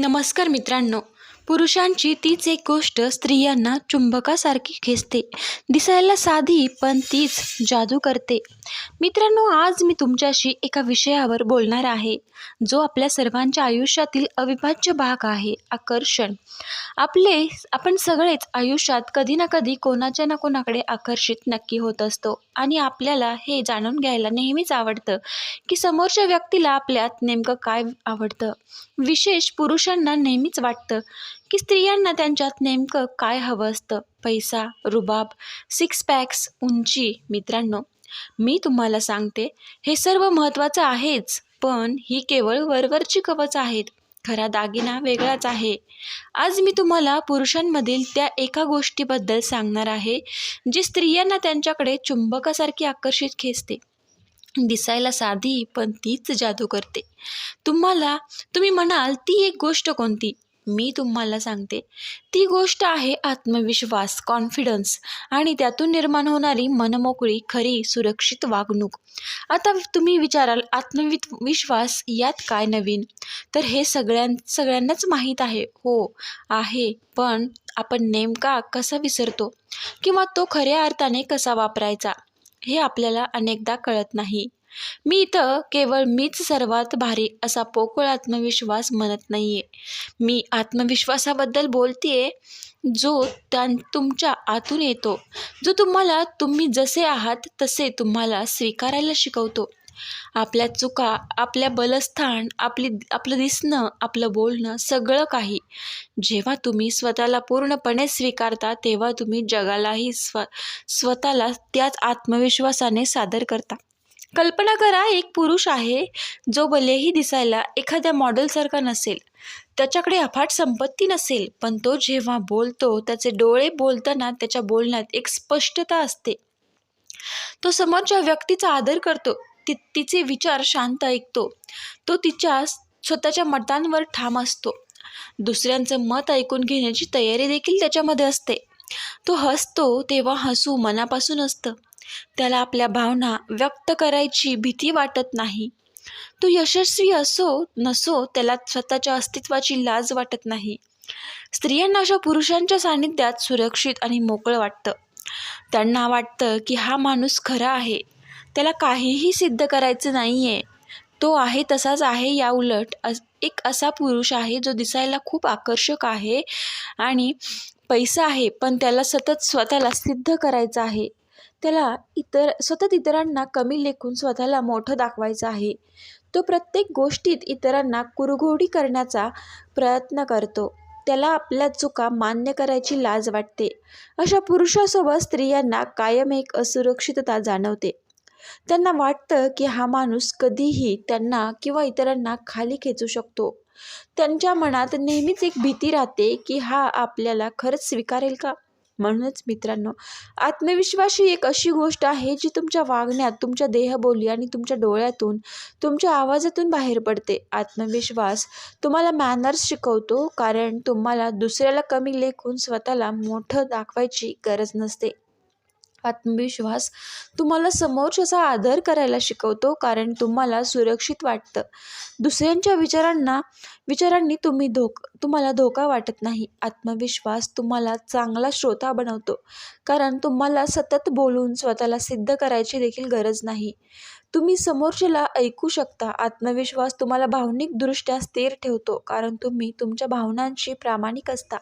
नमस्कार मित्रांनो. पुरुषांची तीच एक गोष्ट स्त्रियांना चुंबकासारखी खेचते. दिसायला साधी पण तीच जादू करते. मित्रांनो आज मी तुमच्याशी एका विषयावर बोलणार आहे जो आपल्या सर्वांच्या आयुष्यातील अविभाज्य भाग आहे आकर्षण. आपले आपण सगळेच आयुष्यात कधी ना कधी कोणाच्या ना कोणाकडे आकर्षित नक्की होत असतो. आणि आपल्याला हे जाणून घ्यायला नेहमीच आवडतं की समोरच्या व्यक्तीला आपल्यात नेमकं काय आवडतं. विशेष पुरुषांना नेहमीच वाटतं की स्त्रियांना त्यांच्यात नेमकं काय हवं असतं? पैसा रुबाब सिक्स पॅक्स उंची मित्रांनो मी तुम्हाला सांगते हे सर्व महत्त्वाचं आहेच पण ही केवळ वरवरची कवच आहेत. खरा दागिना वेगळाच आहे. आज मी तुम्हाला पुरुषांमधील त्या एका गोष्टीबद्दल सांगणार आहे जी स्त्रियांना त्यांच्याकडे चुंबकासारखी आकर्षित खेचते. दिसायला साधी पण तीच जादू करते. तुम्हाला तुम्ही म्हणाल ती एक गोष्ट कोणती? मी तुम्हाला सांगते ती गोष्ट आहे आत्मविश्वास कॉन्फिडन्स आणि त्यातून निर्माण होणारी मनमोकळी खरी सुरक्षित वागणूक. आता तुम्ही विचाराल आत्मवि विश्वास यात काय नवीन? तर हे सगळ्यां सगळ्यांनाच माहीत आहे. हो आहे. पण आपण नेमका कसा विसरतो? किंवा तो खऱ्या अर्थाने कसा वापरायचा? हे आपल्याला अनेकदा कळत नाही. मी इथं केवळ मीच सर्वात भारी असा पोकळ आत्मविश्वास म्हणत नाही आहे मी आत्मविश्वासाबद्दल बोलते जो त्या तुमच्या आतून येतो. जो तुम्हाला तुम्ही जसे आहात तसे तुम्हाला स्वीकारायला शिकवतो. आपल्या चुका आपल्या बलस्थान आपली आपलं दिसणं आपलं बोलणं सगळं काही. जेव्हा तुम्ही स्वतःला पूर्णपणे स्वीकारता तेव्हा तुम्ही जगालाही स्व स्वतःला त्याच आत्मविश्वासाने सादर करता. कल्पना करा एक पुरुष आहे जो भलेही दिसायला एखाद्या मॉडेलसारखा नसेल. त्याच्याकडे अफाट संपत्ती नसेल पण तो जेव्हा बोलतो त्याचे डोळे बोलताना त्याच्या बोलण्यात एक स्पष्टता असते. तो समोरच्या व्यक्तीचा आदर करतो ति तिचे विचार शांत ऐकतो. तो तिच्या स्वतःच्या मतांवर ठाम असतो. दुसऱ्यांचं मत ऐकून घेण्याची तयारी देखील त्याच्यामध्ये असते. तो हसतो तेव्हा हसू मनापासून असतं. त्याला आपल्या भावना व्यक्त करायची भीती वाटत नाही. तो यशस्वी असो नसो त्याला स्वतःच्या अस्तित्वाची लाज वाटत नाही. स्त्रियांना अशा पुरुषांच्या सानिध्यात सुरक्षित आणि मोकळं वाटतं. त्यांना वाटतं की हा माणूस खरा आहे. त्याला काहीही सिद्ध करायचं नाही आहे तो आहे तसाच आहे या उलट. एक असा पुरुष आहे जो दिसायला खूप आकर्षक आहे आणि पैसा आहे पण त्याला सतत स्वतःला सिद्ध करायचं आहे. त्याला इतर सतत इतरांना कमी लेखून स्वतःला मोठं दाखवायचं आहे. तो प्रत्येक गोष्टीत इतरांना कुरघोडी करण्याचा प्रयत्न करतो. त्याला आपल्या चुका मान्य करायची लाज वाटते. अशा पुरुषासोबत स्त्रियांना कायम एक असुरक्षितता जाणवते. त्यांना वाटतं की हा माणूस कधीही त्यांना किंवा इतरांना खाली खेचू शकतो. त्यांच्या मनात नेहमीच एक भीती राहते की हा आपल्याला खरंच स्वीकारेल का? म्हणूनच मित्रांनो आत्मविश्वास ही एक अशी गोष्ट आहे जी तुमच्या वागण्यात तुमच्या देहबोली आणि तुमच्या डोळ्यातून तुमच्या आवाजातून बाहेर पडते. आत्मविश्वास तुम्हाला मॅनर्स शिकवतो कारण तुम्हाला दुसऱ्याला कमी लेखून स्वतःला मोठं दाखवायची गरज नसते. आत्मविश्वास. तुम्हाला समोरच्याचा आदर करायला शिकवतो कारण तुम्हाला सुरक्षित वाटतं. दुसऱ्यांच्या विचारांना विचारांनी तुम्ही धोक तुम्हाला धोका वाटत नाही. आत्मविश्वास तुम्हाला चांगला श्रोता बनवतो कारण तुम्हाला सतत बोलून स्वतःला सिद्ध करायची देखील गरज नाही. तुम्ही समोरच्याला ऐकू शकता. आत्मविश्वास तुम्हाला भावनिकदृष्ट्या स्थिर ठेवतो कारण तुम्ही तुमच्या भावनांशी प्रामाणिक असता.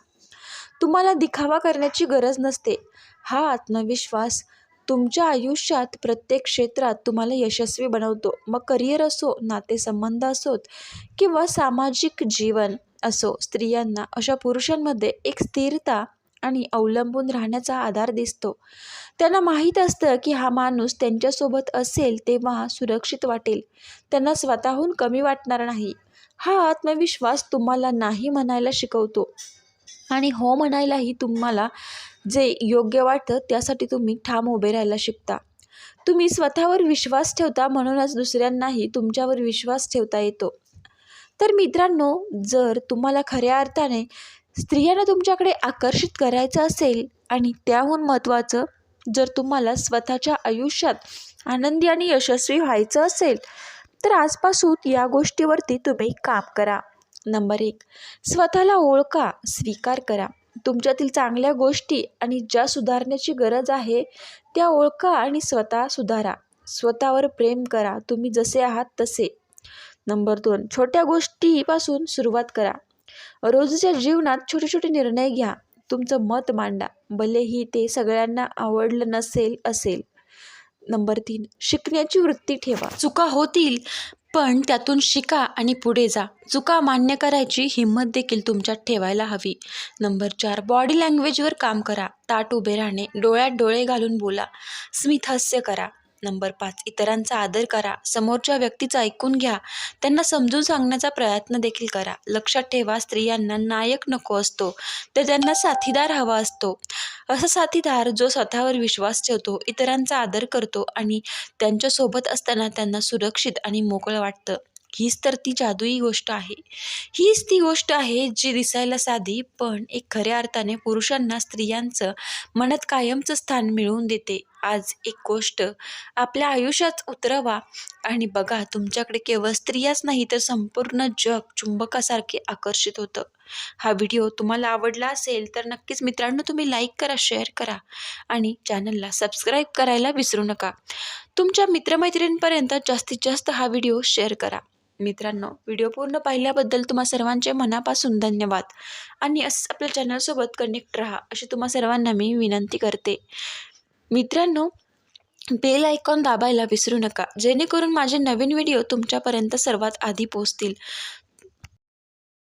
तुम्हाला दिखावा करण्याची गरज नसते. हा आत्मविश्वास तुमच्या आयुष्यात प्रत्येक क्षेत्रात तुम्हाला यशस्वी बनवतो. मग करिअर असो नातेसंबंध असोत किंवा सामाजिक जीवन असो स्त्रियांना अशा पुरुषांमध्ये एक स्थिरता आणि अवलंबून राहण्याचा आधार दिसतो. त्यांना माहीत असतं की हा माणूस त्यांच्यासोबत असेल तेव्हा सुरक्षित वाटेल. त्यांना स्वतःहून कमी वाटणार नाही. हा आत्मविश्वास तुम्हाला नाही म्हणायला शिकवतो. आणि हो म्हणायलाही तुम्हाला जे योग्य वाटतं त्यासाठी तुम्ही ठाम उभे राहायला शिकता. तुम्ही स्वतःवर विश्वास ठेवता म्हणूनच दुसऱ्यांनाही तुमच्यावर विश्वास ठेवता येतो. तर मित्रांनो जर तुम्हाला खऱ्या अर्थाने स्त्रियांना तुमच्याकडे आकर्षित करायचं असेल आणि त्याहून महत्त्वाचं जर तुम्हाला स्वतःच्या आयुष्यात आनंदी आणि यशस्वी व्हायचं असेल तर आजपासून या गोष्टीवरती तुम्ही काम करा. नंबर एक. स्वतःला ओळखा स्वीकार करा. तुमच्यातील चांगल्या गोष्टी आणि ज्या सुधारण्याची गरज आहे त्या ओळखा आणि स्वतः सुधारा. स्वतःवर प्रेम करा. तुम्ही जसे आहात तसे. नंबर दोन. छोट्या गोष्टीपासून सुरुवात करा. रोजच्या जीवनात छोटे छोटे निर्णय घ्या. तुमचं मत मांडा. भलेही ते सगळ्यांना आवडलं नसेल असेल. नंबर तीन. शिकण्याची वृत्ती ठेवा. चुका होतील पण त्यातून शिका आणि पुढे जा. चुका मान्य करायची हिंमत देखील तुमच्यात ठेवायला हवी. नंबर चार बॉडी लँग्वेजवर काम करा. ताट उभे राहणे. डोळ्यात डोळे घालून बोला. स्मित हास्य करा. नंबर पाच. इतरांचा आदर करा. समोरच्या व्यक्तीचं ऐकून घ्या. त्यांना समजून सांगण्याचा प्रयत्न देखील करा. लक्षात ठेवा स्त्रियांना नायक नको असतो. तर त्यांना साथीदार हवा असतो. असा साथीदार जो स्वतःवर विश्वास ठेवतो इतरांचा आदर करतो आणि त्यांच्यासोबत असताना त्यांना सुरक्षित आणि मोकळं वाटतं. हीच तर ती जादुई गोष्ट आहे. हीच ती गोष्ट आहे जी दिसायला साधी पण एक खऱ्या अर्थाने पुरुषांना स्त्रियांचं मनात कायमचं स्थान मिळवून देते. आज एक गोष्ट आपल्या आयुष्यात उतरवा आणि बघा तुमच्याकडे केवळ स्त्रियाच नाही तर संपूर्ण जग चुंबकासारखे आकर्षित होतं. हा व्हिडिओ तुम्हाला आवडला असेल तर नक्कीच मित्रांनो तुम्ही लाईक करा शेअर करा आणि चॅनलला सबस्क्राईब करायला विसरू नका. तुमच्या मित्रमैत्रिणींपर्यंत जास्तीत जास्त हा व्हिडिओ शेअर करा. मित्रांनो व्हिडिओ पूर्ण पाहिल्याबद्दल तुम्हा सर्वांचे मनापासून धन्यवाद आणि असं आपल्या चॅनलसोबत कनेक्ट राहा अशी तुम्हा सर्वांना मी विनंती करते. मित्रांनो बेल आयकॉन दाबायला विसरू नका. जेणेकरून माझे नवीन व्हिडिओ तुमच्यापर्यंत सर्वात आधी पोहोचतील.